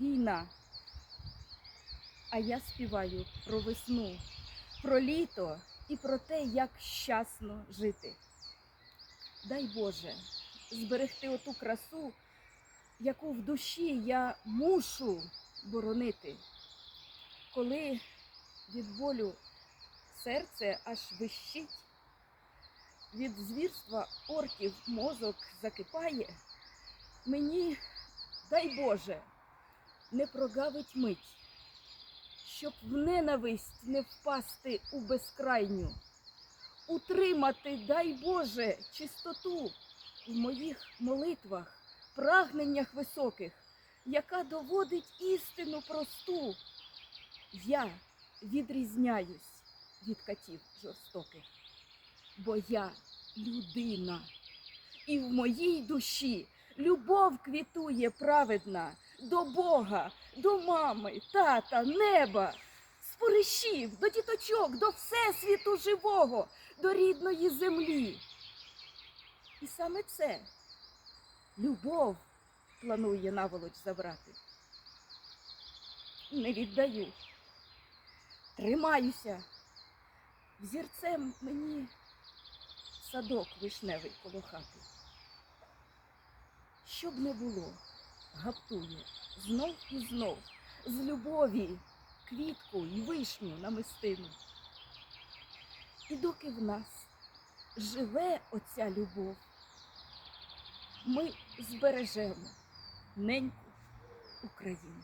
війна. А я співаю про весну, про літо і про те, як щасно жити. Дай Боже зберегти оту красу, яку в душі я мушу боронити. Коли від болю серце аж вищить, від звірства орків мозок закипає, мені, дай Боже, не прогавить мить, щоб в ненависть не впасти у безкрайню, утримати, дай Боже, чистоту в моїх молитвах, прагненнях високих, яка доводить істину просту. Я відрізняюсь від катів жорстоких, бо я людина, і в моїй душі любов квітує праведна до Бога, до мами, тата, неба, споришів, до діточок, до всесвіту живого, до рідної землі. І саме це любов планує наволоч забрати. Не віддаю. Тримаюся. Взірцем мені садок вишневий коло хати. Щоб не було, гаптує знов і знов з любові квітку і вишню намистину. І доки в нас живе оця любов, ми збережемо неньку Україну.